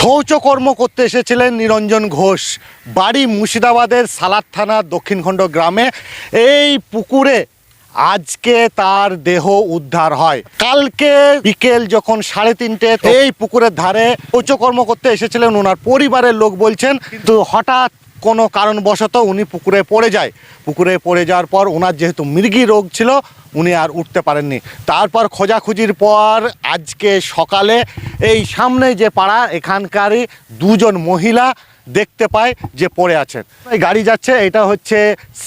শৌচকর্ম করতে এসেছিলেন নিরঞ্জন ঘোষ। বাড়ি মুর্শিদাবাদের সালাদ থানা দক্ষিণখণ্ড গ্রামে। এই পুকুরে আজকে তার দেহ উদ্ধার হয়। কালকে বিকেল যখন সাড়ে তিনটে এই পুকুরের ধারে শৌচকর্ম করতে এসেছিলেন ওনার পরিবারের লোক বলছেন। কিন্তু হঠাৎ কোনো কারণবশত উনি পুকুরে পড়ে যায়। পুকুরে পড়ে যাওয়ার পর ওনার যেহেতু মৃগী রোগ ছিল, উনি আর উঠতে পারেননি। তারপর খোঁজাখুঁজির পর আজকে সকালে এই সামনে যে পাড়া, এখানকারই দুজন মহিলা দেখতে পায় যে পড়ে আছেন। এই গাড়ি যাচ্ছে, এটা হচ্ছে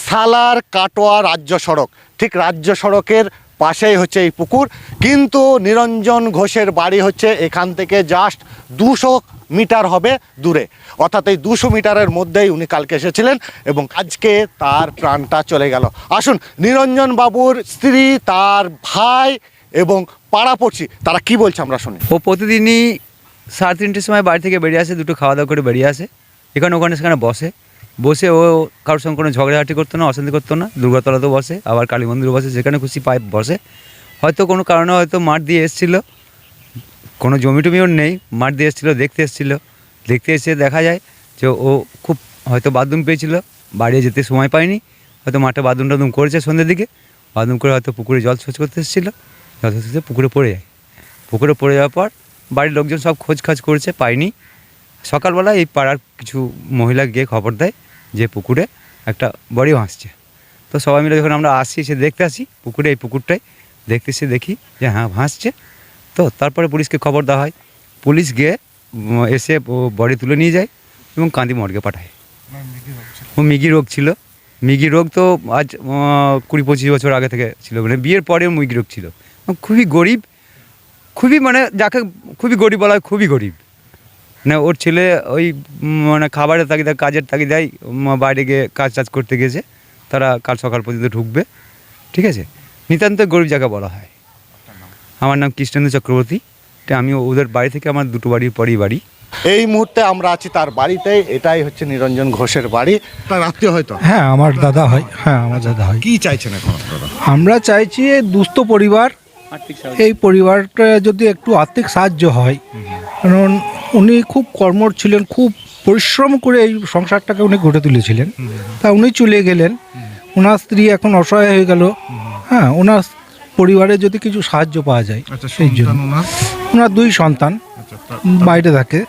সালার কাটোয়া রাজ্য সড়ক। ঠিক রাজ্য সড়কের পাশেই হচ্ছে এই পুকুর। কিন্তু নিরঞ্জন ঘোষের বাড়ি হচ্ছে এখান থেকে জাস্ট দুশো মিটার হবে দূরে। অর্থাৎ এই দুশো মিটারের মধ্যেই উনি কালকে এসেছিলেন এবং আজকে তার প্রাণটা চলে গেল। আসুন, নিরঞ্জন বাবুর স্ত্রী, তার ভাই এবং পাড়াপড়শি তারা কি বলছে আমরা শুনি। ও প্রতিদিনই সাড়ে তিনটের সময় বাড়ি থেকে বেরিয়ে আসে, দুটো খাওয়া দাওয়া করে বেরিয়ে আসে। এখানে ওখানে সেখানে বসে। বসে ও কারোর সঙ্গে কোনো ঝগড়াঝাটি করতো না, অশান্তি করতো না, দুর্গাতলাতেও বসে, আবার কালী মন্দিরে বসে, যেখানে খুশি পায় বসে। হয়তো কোনো কারণে হয়তো মাঠ দিয়ে এসেছিল কোনো জমি টমি ওর নেই, মাঠ দিয়ে এসেছিল, দেখতে এসেছিল। দেখতে এসে দেখা যায় যে ও খুব হয়তো বাথরুম পেয়েছিল, বাড়ি যেতে সময় পায়নি। হয়তো মাঠে বাথরুম টাথরুম করেছে সন্ধ্যের দিকে, বাথরুম করে হয়তো পুকুরে জল শোচ করতে এসেছিল। জল শোচ করতে পুকুরে পড়ে যায়। পুকুরে পড়ে যাওয়ার পর বাড়ির লোকজন সব খোঁজ খাজ করেছে, পায়নি। সকালবেলা এই পাড়ার কিছু মহিলা গিয়ে খবর দেয় যে পুকুরে একটা বডি ভাসছে তো সবাই মিলে যখন আমরা আসি সে দেখতে আসি পুকুরে, এই পুকুরটাই দেখতে এসে দেখি যে হ্যাঁ ভাসছে। তো তারপরে পুলিশকে খবর দেওয়া হয়। পুলিশ গিয়ে এসে বডি তুলে নিয়ে যায় এবং কাঁদি মর্গে পাঠায়। ও মিগি রোগ ছিল। মিগি রোগ তো আজ কুড়ি পঁচিশ বছর আগে থেকে ছিল। মানে বিয়ের পরেও মিগি রোগ ছিল। খুবই গরিব খুবই মানে যাকে খুবই গরিব বলা হয় খুবই গরিব। মানে ওর ছেলে ওই মানে খাবারের তাগিদা কাজের তাগিদায় উম, বাইরে গিয়ে কাজ টাজ করতে গেছে। তারা কাল সকাল পর্যন্ত ঢুকবে। ঠিক আছে? নিতান্ত গরিব জায়গা বলা হয়। আমার নাম কৃষ্ণেন্দ্র চক্রবর্তী। এটা আমি ওদের বাড়ি থেকে আমার দুটো বাড়ির পরেই বাড়ি। এই মুহূর্তে আমরা আছি তার বাড়িতে এটাই হচ্ছে নিরঞ্জন ঘোষের বাড়ি। তার আত্মীয় হয়তো? হ্যাঁ আমার দাদা হয়। হ্যাঁ আমার দাদা হয়। কি চাইছেন এখন আমরা চাইছি দুস্থ পরিবার এই পরিবারটা যদি একটু আর্থিক সাহায্য হয় কারণ উনি খুব কর্মর ছিলেন খুব পরিশ্রম করে এই সংসারটাকে উনি গড়ে তুলেছিলেন। তা উনি চলে গেলেন। ওনার স্ত্রী এখন অসহায় হয়ে গেল। হ্যাঁ ওনার পরিবারে যদি কিছু সাহায্য পাওয়া যায় আচ্ছা সেই জন্য। ওনার? দুই সন্তান আচ্ছা বাইরে থাকে।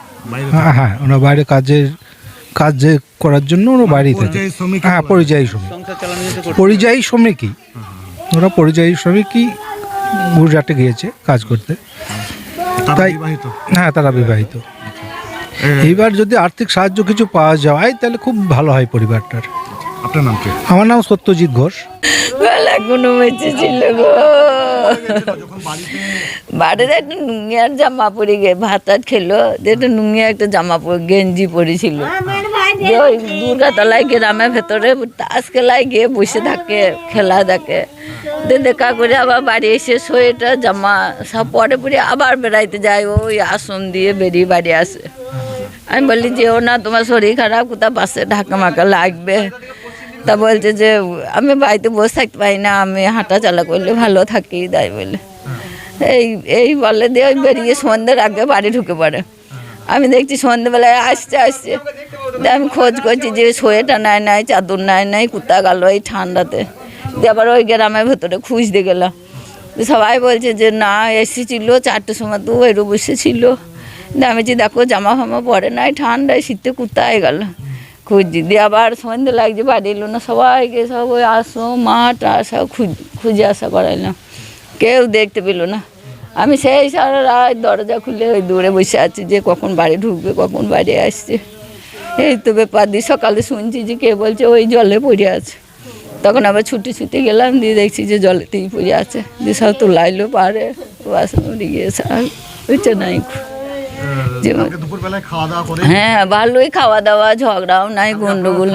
হ্যাঁ হ্যাঁ ওনার বাইরে কাজের কাজ যে করার জন্য ওরা বাইরেই থাকে। হ্যাঁ পরিযায়ী। শ্রমিক। পরিযায়ী শ্রমিকই। ওরা পরিযায়ী শ্রমিকই গুজরাটে গিয়েছে কাজ করতে। তাই- হ্যাঁ তারা বিবাহিত। এইবার যদি আর্থিক সাহায্য কিছু পাওয়া যায় তাহলে খুব ভালো হয় পরিবারটার। আপনার নাম কি? আমার নাম সত্যজিৎ ঘোষ। গলা কোনো বেঁচে ছিল গো। বাড়িতে একটা নুঙ্গিয়ার জামা পরে গে, ভাত টাত খেলো। একটা নুঙ্গিয়া একটা জামা পরে, গেঞ্জি পরেছিল। ওই দুর্গাতলায় গ্রামের ভেতরে তাস খেলায় গিয়ে বসে থাকে, খেলা দিয়ে দেখা করে আবার বাড়ি এসে সোয়েটার, জামা সব পরে পরে আবার বেড়াইতে যায়, ওই আসন দিয়ে বেরিয়ে বাড়ি আসে। আমি বললি, যেও না, তোমার শরীর খারাপ, কোথাও বাসে ঢাকা মাকা লাগবে। তা বলছে যে, আমি বাড়িতে বসে থাকতে পারি না, আমি হাঁটা চালা করলে ভালো থাকি। তাই বলে। এই এই বলে দিয়ে ওই বেরিয়ে সন্ধ্যের আগে বাড়ি ঢুকে পড়ে। আমি দেখছি সন্ধ্যেবেলায় আসছে আসছে। আমি খোঁজ করছি যে সোয়েটার নাই নাই, চাদর নাই নাই কোথা গেল এই ঠান্ডাতে। দিয়ে আবার ওই গ্রামের ভেতরে খুঁজতে গেলাম। সবাই বলছে যে, না, এসেছিল, চারটের সময় তো ওইরু বসেছিল। আমি যে দেখো, জামা ফামা পরে নাই, ঠান্ডায় শীতে কোথায় গেল খুঁজি দিয়ে আবার সন্ধে লাগছে, বাড়ি এলো না। সবাইকে সব ওই আসো, মাঠ সব খুঁজ, খুঁজে আসা করাইলাম কেউ দেখতে পেল না। আমি সেই সারা রাত দরজা খুলে ওই দূরে বসে আছি যে কখন বাড়ি ঢুকবে, কখন বাড়ি আসছে। এই তো ব্যাপার দিয়ে সকালে শুনছি যে কে বলছে ওই জলে পড়ে আছে। তখন আবার ছুটি ছুটি গেলাম, দিয়ে দেখছি যে জলেতেই পড়ে আছে। দিয়ে সব তো লাইলো পারে বাস মরে গিয়েছে। আর হচ্ছে নাই যেমন দুপুর বেলায় খাওয়া দাওয়া করে হ্যাঁ ভালোই খাওয়া দাওয়া ঝগড়াও নাই গন্ডগোল।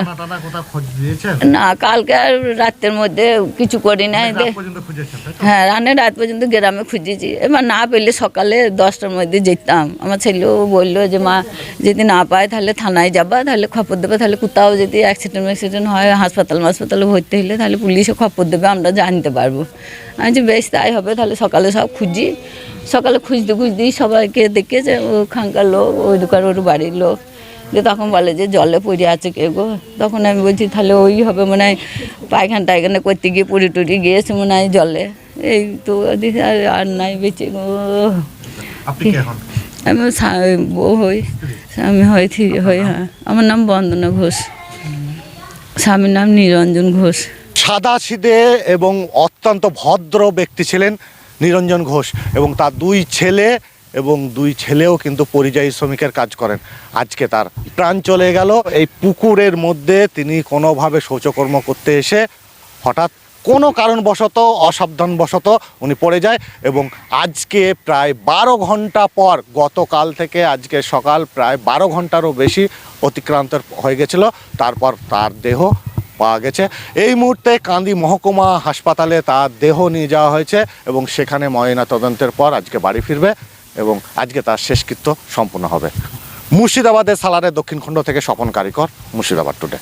না কালকে আর রাতের মধ্যে কিছু করি নাই তো? হ্যাঁ রানে রাত পর্যন্ত গ্রামে খুঁজেছি। এবার না পেলে সকালে দশটার মধ্যে যেতাম। আমার ছেলেও বলল যে মা যদি না পায় তাহলে থানায় যাবা তাহলে খবর দেবে তাহলে কোথাও যদি অ্যাক্সিডেন্ট অ্যাক্সিডেন্ট হয় হাসপাতাল হাসপাতালে ভর্তি হলে তাহলে পুলিশে খবর দেবে আমরা জানতে পারব। আমি যে বেশ তাই হবে তাহলে সকালে সব খুঁজি। সকালে খুঁজতে খুঁজতেই সবাইকে দেখে যে ও খানকার লোক ওই দোকান ওর বাড়ির লোক। যে তখন বলে যে জলে পড়ে আছে কে গো। তখন আমি বলছি তাহলে ওই হবে মনে হয় পায়খানা টায়খানা করতে গিয়ে পুরি টুরি গিয়েছে মনে হয় জলে। এই তো আর আর নাই বেঁচে গো। আপনি কে আমি বউ হই। স্বামী হই থি- হই হ্যাঁ। আমার নাম বন্দনা ঘোষ। স্বামীর নাম নিরঞ্জন ঘোষ। সাদা সিদে এবং অত্যন্ত ভদ্র ব্যক্তি ছিলেন নিরঞ্জন ঘোষ এবং তার দুই ছেলে এবং দুই ছেলেও কিন্তু পরিযায়ী শ্রমিকের কাজ করেন। আজকে তার প্রাণ চলে গেল। এই পুকুরের মধ্যে তিনি কোনোভাবে শৌচকর্ম করতে এসে হঠাৎ কোনো কারণবশত, অসাবধানবশত উনি পড়ে যায় এবং আজকে প্রায় বারো ঘণ্টা পর গতকাল থেকে আজকে সকাল প্রায় বারো ঘন্টারও বেশি অতিক্রান্ত হয়ে গেছিল। তারপর তার দেহ পাওয়া গেছে। এই মুহূর্তে কান্দি মহকুমা হাসপাতালে তার দেহ নিয়ে যাওয়া হয়েছে এবং সেখানে ময়না তদন্তের পর আজকে বাড়ি ফিরবে। এবং আজকে তার শেষকৃত্য সম্পূর্ণ হবে। মুর্শিদাবাদের সালারে দক্ষিণ খণ্ড থেকে স্বপন কারিকর, মুর্শিদাবাদ টুডে